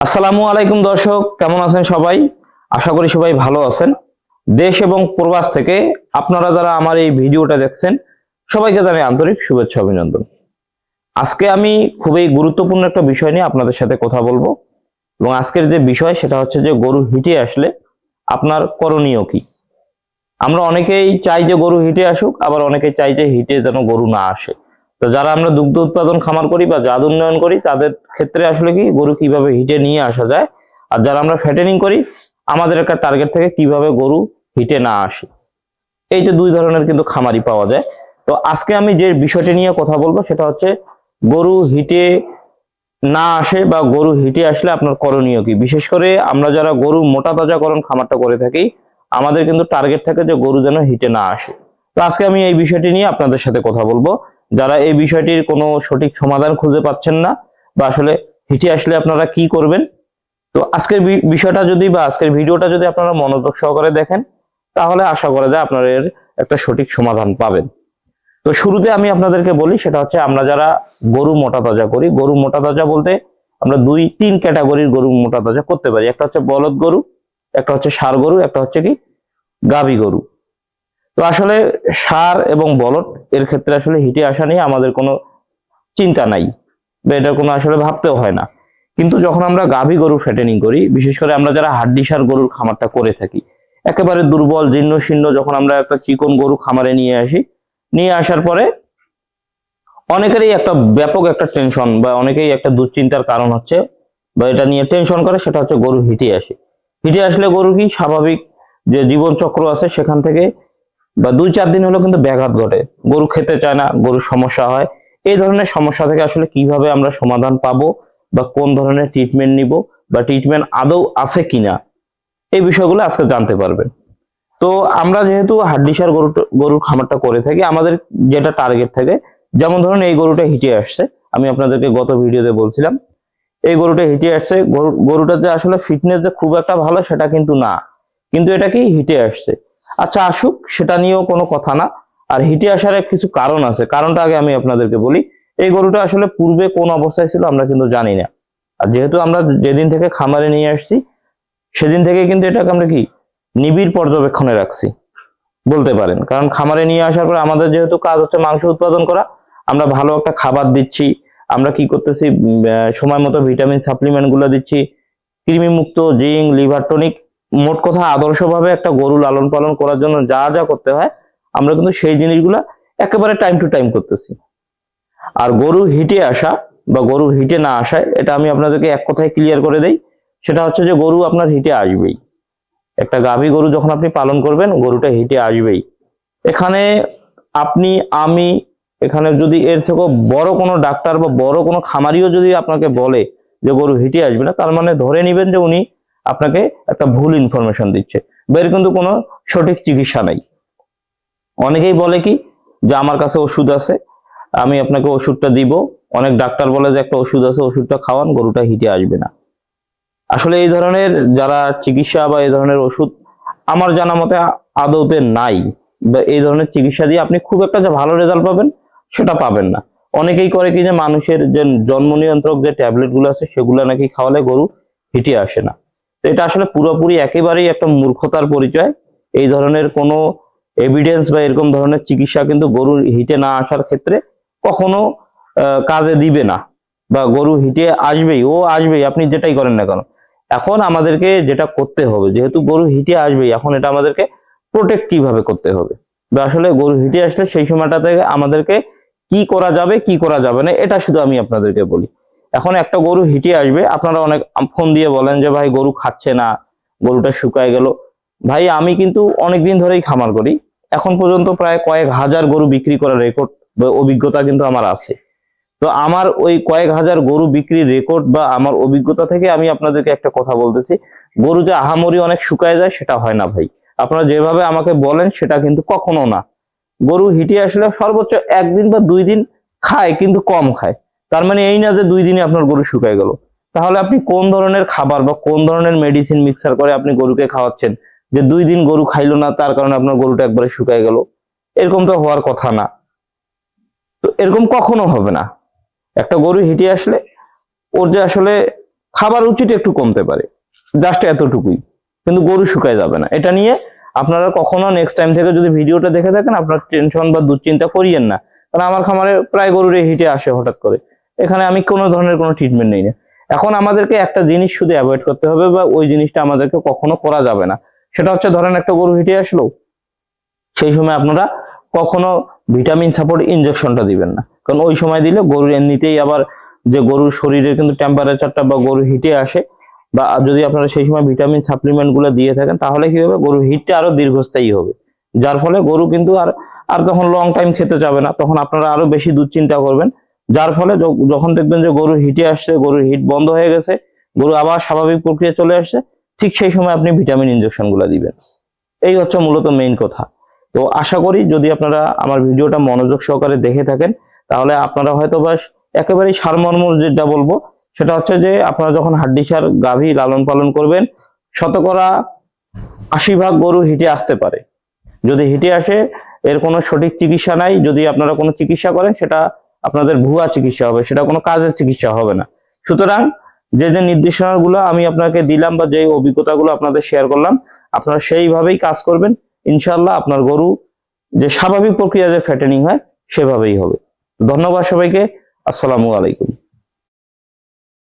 আসসালামু আলাইকুম দর্শক, কেমন আছেন সবাই? আশা করি সবাই ভালো আছেন। দেশ এবং প্রবাস থেকে আপনারা যারা আমার এই ভিডিওটা দেখছেন, সবাইকে জানাই আন্তরিক শুভেচ্ছা অভিনন্দন। আজকে আমি খুবই গুরুত্বপূর্ণ একটা বিষয় নিয়ে আপনাদের সাথে কথা বলব এবং আজকের যে বিষয় সেটা হচ্ছে যে গরু হিটে আসলে আপনার করণীয় কি? আমরা অনেকেই চাই যে গরু হিটে আসুক, আবার অনেকেই চাই যে হিটে যেন গরু না আসে। তো যারা আমরা দুগ্ধ উৎপাদন খামার করি বা জাত উন্নয়ন করি, তাদের ক্ষেত্রে আসলে কি, গরু কীভাবে হিটে নিয়ে আসা যায়? আর যারা আমরা ফ্যাটেনিং করি, আমাদের একটা টার্গেট থেকে কীভাবে গরু হিটে না আসে। এই যে দুই ধরনের কিন্তু খামারি পাওয়া যায়। তো আজকে আমি যে বিষয়টি নিয়ে কথা বলব, সেটা হচ্ছে গরু হিটে না আসে বা গরু হিটে আসলে আপনার করণীয় কি? বিশেষ করে আমরা যারা গরু মোটা তাজাকরণ খামারটা করে থাকি, আমাদের কিন্তু টার্গেট থাকে যে গরু যেন হিটে না আসে। তো আজকে আমি এই বিষয়টি নিয়ে আপনাদের সাথে কথা বলব। যারা এই বিষয়টির কোনো সঠিক সমাধান খুঁজে পাচ্ছেন না বা আসলে হিটে আসলে আপনারা কি করবেন? তো আজকের বিষয়টা যদি বা আজকের ভিডিওটা যদি আপনারা মনোযোগ সহকারে দেখেন, তাহলে আশা করা যায় আপনারা এর একটা সঠিক সমাধান পাবেন। তো শুরুতে আমি আপনাদেরকে বলি, সেটা হচ্ছে আমরা যারা গরু মোটা তাজা করি, গরু মোটা তাজা বলতে আমরা দুই, তিন ক্যাটাগরির গরু মোটা তাজা করতে পারি। একটা হচ্ছে বলদ গরু, একটা হচ্ছে ষাঁড় গরু, একটা হচ্ছে কি? গাভী গরু। তো আসলে সার এবং বলদ এর ক্ষেত্রে আসলে হিটে আসা নিয়ে আমাদের কোনো চিন্তা নাই। বা এটা কোনো আসলে ভাবতেও হয় না। কিন্তু যখন আমরা গাভী গরু ফ্যাটেনিং করি, বিশেষ করে আমরা যারা হাড্ডি সার গরুর খামারটা করে থাকি, একেবারে দুর্বল জীর্ণ শীর্ণ যখন আমরা একটা চিকন গরু খামারে নিয়ে আসি, নিয়ে আসার পরে অনেকেরই একটা ব্যাপক একটা টেনশন বা অনেকেই একটা দুশ্চিন্তার কারণ হচ্ছে বা এটা নিয়ে টেনশন করে, সেটা হচ্ছে গরু হিটে আসে। হিটে আসলে গরু কি স্বাভাবিক যে জীবন চক্র আছে সেখান থেকে বা দুই চার দিন হলো কিন্তু ব্যাঘাত ঘটে। গরু খেতে চায় না, গরুর সমস্যা হয়। এই ধরনের সমস্যা থেকে আসলে কীভাবে আমরা সমাধান পাবো বা কোন ধরনের ট্রিটমেন্ট নিব বা ট্রিটমেন্ট আদৌ আছে কিনা, এই বিষয়গুলো আজকে জানতে পারবেন। তো আমরা যেহেতু হাড্ডিসার গরু, গরুর খামারটা করে থাকি, আমাদের যেটা টার্গেট থাকে, যেমন ধরুন এই গরুটা হিটে আসছে, আমি আপনাদেরকে গত ভিডিওতে বলছিলাম, এই গরুটা হিটে আসছে, গরু গরুটার যে আসলে ফিটনেস যে খুব একটা ভালো সেটা কিন্তু না, কিন্তু এটা কি হিটে আসছে। আচ্ছা আসুক, সেটা নিয়েও কোনো কথা না। আর হিটে আসার কিছু কারণ আছে। কারণটা আগে আমি আপনাদেরকে বলি। এই গরুটা আসলে পূর্বে কোন অবস্থায় ছিল আমরা কিন্তু জানি না। আর যেহেতু আমরা যেদিন থেকে খামারে নিয়ে আসছি, সেদিন থেকে কিন্তু এটাকে আমরা কি? নিবিড় পর্যবেক্ষণে রাখছি। বলতে পারেন। কারণ খামারে নিয়ে আসার পর আমাদের যেহেতু কাজ হচ্ছে মাংস উৎপাদন করা, আমরা ভালো একটা খাবার দিচ্ছি, আমরা কি করতেছি সময় মতো ভিটামিন সাপ্লিমেন্টগুলো দিচ্ছি কৃমি মুক্ত জিঙ্ক, লিভার, টনিক মোট কথা আদর্শভাবে একটা গরু লালন পালন করার জন্য যা যা করতে হয়, আমরা কিন্তু সেই জিনিসগুলা একেবারে টাইম টু টাইম করতেছি। আর গরু হিটে আসা বা গরু হিটে না আসায়, এটা আমি আপনাদেরকে এক কথায় ক্লিয়ার করে দেই, সেটা হচ্ছে যে গরু আপনার হিটে আসবেই। একটা গাভী গরু যখন আপনি পালন করবেন, গরুটা হিটে আসবেই। এখানে আপনি, আমি, এখানে যদি এর থেকেও বড় কোনো ডাক্তার বা বড় কোনো খামারিও যদি আপনাকে বলে যে গরু হিটে আসবে না, তার মানে ধরে নেবেন যে উনি আপনাকে একটা ভুল ইনফরমেশন দিচ্ছে। বা এর কিন্তু কোনো সঠিক চিকিৎসা নাই। অনেকেই বলে কি যে আমার কাছে ওষুধ আছে, আমি আপনাকে ওষুধটা দিব। অনেক ডাক্তার বলে যে একটা ওষুধ আছে, ওষুধটা খাওয়ান, গরুটা হিটে আসবে না। আসলে এই ধরনের যারা চিকিৎসা বা এই ধরনের ওষুধ আমার জানা মতে আদৌতে নাই, বা এই ধরনের চিকিৎসা দিয়ে আপনি খুব একটা যে ভালো রেজাল্ট পাবেন, সেটা পাবেন না। অনেকেই করে কি যে মানুষের যে জন্ম নিয়ন্ত্রক যে ট্যাবলেটগুলো আছে, সেগুলো নাকি খাওয়ালে গরু হিটে আসে না। এটা আসলে পুরোপুরি একেবারেই একটা মূর্খতার পরিচয়। এই ধরনের কোনো এভিডেন্স বা এরকম ধরনের চিকিৎসা কিন্তু গরুর হিটে না আসার ক্ষেত্রে কখনো কাজে দিবে না বা গরু হিটে আসবেই, ও আসবেই, আপনি যেটাই করেন না কেন। এখন আমাদেরকে যেটা করতে হবে, যেহেতু গরু হিটে আসবেই, এখন এটা আমাদেরকে প্রোটেক্ট কীভাবে করতে হবে? বা আসলে গরু হিটে আসলে সেই সময়টাতে আমাদেরকে কি করা যাবে, কি করা যাবে না, এটা শুধু আমি আপনাদেরকে বলি। এখন একটা গরু হিটে আসবে, আপনারা অনেক ফোন দিয়ে বলেন যে, ভাই, গরু খাচ্ছে না, গরুটা শুকায় গেল। ভাই, আমি কিন্তু অনেক দিন ধরেই খামার করি। এখন পর্যন্ত প্রায় কয়েক হাজার গরু বিক্রি করার রেকর্ড অভিজ্ঞতা কিন্তু আমার আছে। তো আমার ওই কয়েক হাজার গরু বিক্রির রেকর্ড বা আমার অভিজ্ঞতা থেকে আমি আপনাদেরকে একটা কথা বলতেছি। গরু যে আহামরি অনেক শুকায় যায়, সেটা হয় না, ভাই। আপনারা যেভাবে আমাকে বলেন, সেটা কিন্তু কখনো না। গরু হিটে আসলে সর্বোচ্চ একদিন বা দুই দিন খায়, কিন্তু কম খায়। তার মানে এই না যে দুই দিনে আপনার গরু শুকায় গেল। তাহলে আপনি কোন ধরনের খাবার বা কোন ধরনের মেডিসিন মিক্সার করে আপনি গরুকে খাওয়াচ্ছেন? যে দুই দিন গরু খাইলো না, তার কারণে আপনার গরুটা একবারে শুকায় গেল। এরকম তো হওয়ার কথা না। তো এরকম কখনো হবে না। একটা গরু হেঁটে আসলে ওর যে আসলে খাবার উচিত একটু কমতে পারে। জাস্ট এতটুকুই। কিন্তু গরু শুকায় যাবে না। এটা নিয়ে আপনারা কখনো নেক্সট টাইম থেকে যদি ভিডিওটা দেখে থাকেন, আপনার টেনশন বা দুশ্চিন্তা করিয়েন না। কারণ আমার খামারে প্রায় গরুর হিটে আসে হঠাৎ করে। এখানে আমি কোনো ধরনের কোনো ট্রিটমেন্ট নেই না। এখন আমাদেরকে একটা জিনিস শুধু অ্যাভয়েড করতে হবে বা ওই জিনিসটা আমাদেরকে কখনো করা যাবে না। সেটা হচ্ছে ধরেন একটা গরু হিটে আসলো, সেই সময় আপনারা কখনো ভিটামিন সাপোর্ট ইনজেকশনটা দিবেন না। কারণ ওই সময় দিলে গরুর এমনিতেই আবার যে গরুর শরীরে কিন্তু টেম্পারেচারটা বা গরুর হিটে আসে বা যদি আপনারা সেই সময় ভিটামিন সাপ্লিমেন্টগুলো দিয়ে থাকেন, তাহলে কি হবে? গরুর হিটটা আরও দীর্ঘস্থায়ী হবে। যার ফলে গরু কিন্তু আর আর তখন লং টাইম খেতে যাবে না। তখন আপনারা আরও বেশি দুশ্চিন্তা করবেন। যার ফলে যখন দেখবেন যে গরু হিটে আসছে, গরুর হিট বন্ধ হয়ে গেছে, গরু আবার স্বাভাবিক প্রক্রিয়া চলে আসছে, ঠিক সেই সময় আপনি ভিটামিন ইনজেকশনগুলো দিবেন। এই হচ্ছে মূলত মেইন কথা। তো আশা করি যদি আপনারা আমার ভিডিওটা মনোযোগ সহকারে দেখে থাকেন, তাহলে আপনারা হয়তো বা একেবারেই সারমর্ম যেটা বলব, সেটা হচ্ছে যে আপনারা যখন হাড্ডি সার, গাভী লালন পালন করবেন, শতকরা আশি ভাগ গরু হিটে আসতে পারে। যদি হিটে আসে, এর কোনো সঠিক চিকিৎসা নাই, যদি আপনারা কোনো চিকিৎসা করেন, সেটা আপনাদের ভুয়া চিকিৎসা হবে, সেটা কোনো কাজের চিকিৎসা হবে না। সুতরাং যে যে নির্দেশনাগুলো আমি আপনাকে দিলাম বা যে অভিজ্ঞতাগুলো আপনাদের শেয়ার করলাম, আপনারা সেইভাবেই কাজ করবেন। ইনশাল্লাহ আপনার গরু যে স্বাভাবিক প্রক্রিয়া যে ফ্যাটেনিং হয়, সেভাবেই হবে। ধন্যবাদ সবাইকে। আসসালামু আলাইকুম।